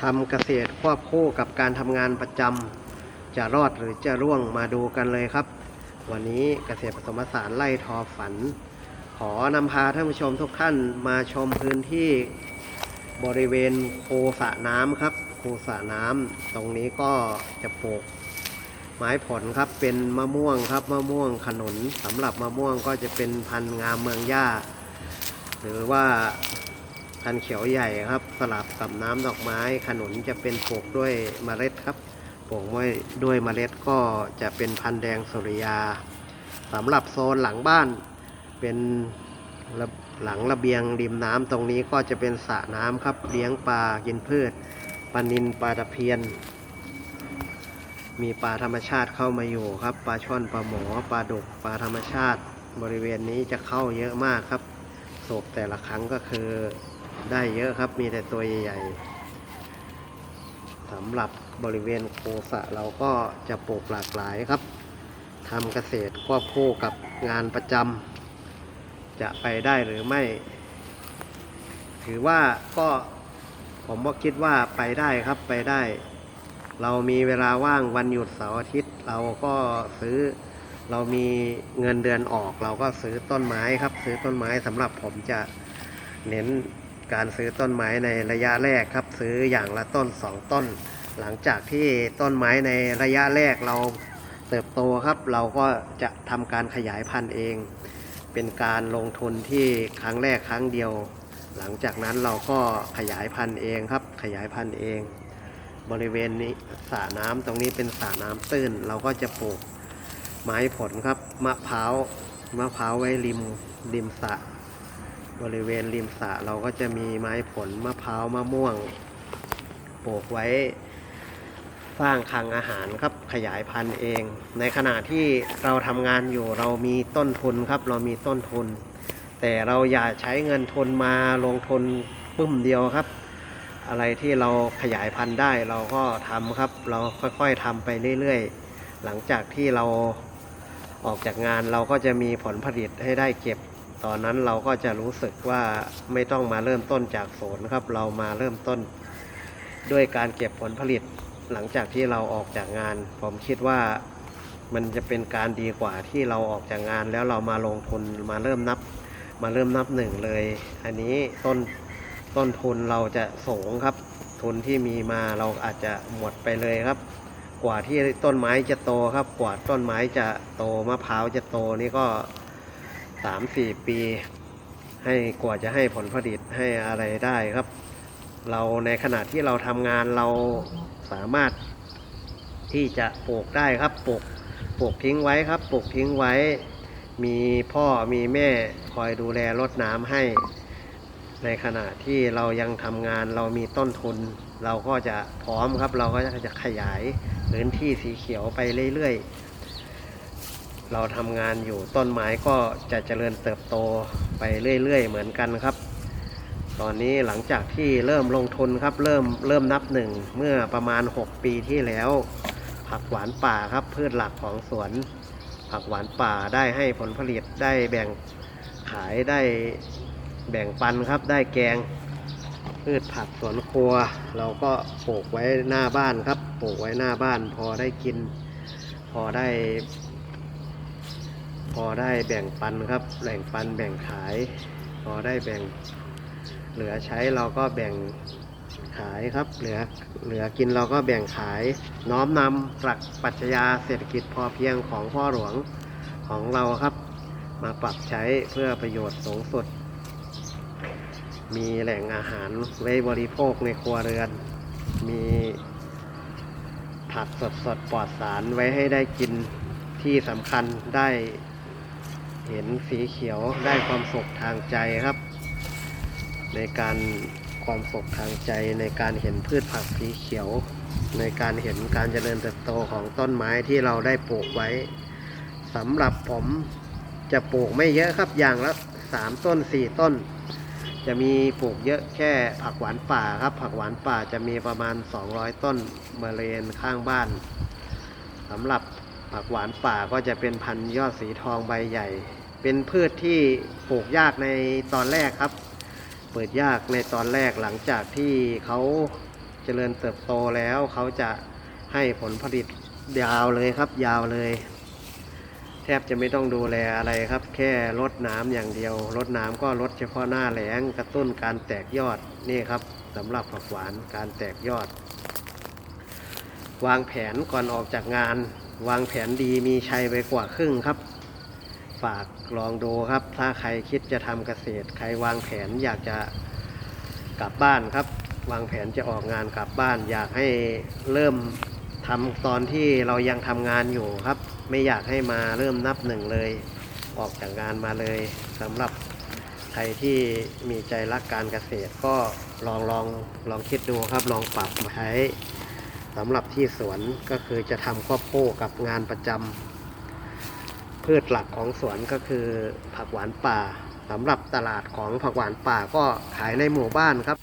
ทำเกษตรควบคู่กับการทำงานประจำจะรอดหรือจะร่วงมาดูกันเลยครับ วันนี้เกษตรผสมผสานไล่ทอฝัน ขอนำพาท่านผู้ชมทุกท่านมาชมพื้นที่บริเวณโคสะน้ำครับ โคสะน้ำตรงนี้ก็จะปลูกไม้ผลครับเป็นมะม่วงครับมะม่วงขนุนสำหรับมะม่วงก็จะเป็นพันธุ์งามเมืองย่า หรือว่า พันเขียวใหญ่ครับ สลับกับน้ำดอกไม้ ขนุนจะเป็นปลูกด้วยเมล็ดครับปลูกไว้ด้วยเมล็ดก็จะเป็นพันธุ์แดงสุริยาสำหรับโซนหลังบ้าน เป็นหลังระเบียงริมน้ำตรงนี้ก็จะเป็นสระน้ำครับ เลี้ยงปลากินพืชปลานินปลาตะเพียน มีปลาธรรมชาติเข้ามาอยู่ครับปลาช่อนปลาหมอปลาดุกปลาธรรมชาติ บริเวณนี้จะเข้าเยอะมากครับโศกแต่ละครั้งก็คือ ได้เยอะครับมีแต่ตัวใหญ่ๆสำหรับบริเวณโคสะเราก็จะปลูกหลากหลายครับทำเกษตรควบคู่กับงานประจำจะไปได้หรือไม่ ถือว่าก็ผมก็คิดว่าไปได้ครับไปได้ เรามีเวลาว่างวันหยุดเสาร์อาทิตย์ เราก็ซื้อเรามีเงินเดือนออก เราก็ซื้อต้นไม้ครับ ซื้อต้นไม้สำหรับผมจะเน้น การซื้อต้นไม้ในระยะแรกครับ ซื้ออย่างละต้นสองต้น หลังจากที่ต้นไม้ในระยะแรกเราเติบโตครับ เราก็จะทำการขยายพันธุ์เอง เป็นการลงทุนที่ครั้งแรกครั้งเดียว หลังจากนั้นเราก็ขยายพันธุ์เองครับ ขยายพันธุ์เอง บริเวณนี้สระน้ำตรงนี้เป็นสระน้ำตื้น เราก็จะปลูกไม้ผลครับมะพร้าวมะพร้าวไว้ริมริมสระ บริเวณริมสระเราก็จะมีไม้ผลมะพร้าวมะม่วงปลูกไว้ สร้างคลังอาหารครับขยายพันธุ์เอง ในขณะที่เราทำงานอยู่เรามีต้นทุนครับ เรามีต้นทุน แต่เราอย่าใช้เงินทุนมาลงทุนปึ้มเดียวครับ อะไรที่เราขยายพันธุ์ได้เราก็ทำครับ เราค่อยๆทำไปเรื่อยๆ หลังจากที่เราออกจากงานเราก็จะมีผลผลิตให้ได้เก็บ ตอนนั้นเราก็จะรู้สึกว่าไม่ต้องมาเริ่มต้นจากศูนย์ครับ เรามาเริ่มต้นด้วยการเก็บผลผลิต หลังจากที่เราออกจากงาน ผมคิดว่ามันจะเป็นการดีกว่าที่เราออกจากงาน แล้วเรามาลงทุนมาเริ่มนับ มาเริ่มนับหนึ่งเลย อันนี้ต้นต้นทุนเราจะสูงครับ ทุนที่มีมาเราอาจจะหมดไปเลยครับ กว่าที่ต้นไม้จะโตครับ กว่าต้นไม้จะโตมะพร้าวจะโตนี่ก็ สามสี่ปี ให้กว่าจะให้ผลผลิตให้อะไรได้ครับ เราในขณะที่เราทำงานเราสามารถที่จะปลูกได้ครับปลูกปลูกทิ้งไว้ครับปลูกทิ้งไว้ มีพ่อมีแม่คอยดูแลรดน้ำให้ ในขณะที่เรายังทำงานเรามีต้นทุน เราก็จะพร้อมครับ เราก็จะขยายพื้นที่สีเขียวไปเรื่อยๆ เราทำงานอยู่ต้นไม้ก็จะเจริญเติบโตไปเรื่อย ๆ เหมือนกันครับ ตอนนี้หลังจากที่เริ่มลงทุนครับ เริ่มเริ่มนับหนึ่งเมื่อประมาณ 6 ปีที่แล้ว ผักหวานป่าครับพืชหลักของสวน ผักหวานป่าได้ให้ผลผลิตได้แบ่งขายได้แบ่งปันครับได้แกงพืชผักสวนครัว เราก็ปลูกไว้หน้าบ้านครับ ปลูกไว้หน้าบ้าน พอได้กิน พอได้ พอได้แบ่งปันครับแบ่งปันแบ่งขาย พอได้แบ่งเหลือใช้เราก็แบ่งขายครับ เหลือเหลือกินเราก็แบ่งขายน้อมนำหลักปรัชญาเศรษฐกิจพอเพียงของพ่อหลวงของเราครับ มาปรับใช้เพื่อประโยชน์สูงสุด มีแหล่งอาหารไว้บริโภคในครัวเรือน มีผักสดสดๆปลอดสารไว้ให้ได้กินที่สำคัญได้ เห็นสีเขียวได้ความสุขทางใจครับ ในการความสุขทางใจในการเห็นพืชผักสีเขียว ในการเห็นการเจริญเติบโตของต้นไม้ที่เราได้ปลูกไว้สำหรับผมจะปลูกไม่เยอะครับอย่างละสามต้นสี่ต้น จะมีปลูกเยอะแค่ผักหวานป่าครับ ผักหวานป่าจะมีประมาณ 200 ต้นบริเวณข้างบ้านสำหรับผักหวานป่าก็จะเป็นพันธุ์ยอดสีทองใบใหญ่ เป็นพืชที่ปลูกยากในตอนแรกครับ เปิดยากในตอนแรกหลังจากที่เขาเจริญเติบโตแล้วเขาจะให้ผลผลิตยาวเลยครับ ยาวเลย แทบจะไม่ต้องดูแลอะไรครับ แค่รดน้ำอย่างเดียวรดน้ำก็รดเฉพาะหน้าแหลงกระตุ้นการแตกยอดนี่ครับสำหรับผักหวานการแตกยอด วางแผนก่อนออกจากงาน วางแผนดีมีชัยไปกว่าครึ่งครับ ฝากลองดูครับ ถ้าใครคิดจะทำเกษตร ใครวางแผนอยากจะกลับบ้านครับ วางแผนจะออกงานกลับบ้าน อยากให้เริ่มทำตอนที่เรายังทำงานอยู่ครับ ไม่อยากให้มาเริ่มนับหนึ่งเลย ออกจากงานมาเลยสำหรับใครที่มีใจรักการเกษตรก็ลองลองลองคิดดูครับ ลองปรับใช้สำหรับที่สวนก็คือจะทำควบคู่กับงานประจำ พืชหลักของสวนก็คือผักหวานป่าสำหรับตลาดของผักหวานป่าก็ขายในหมู่บ้านครับ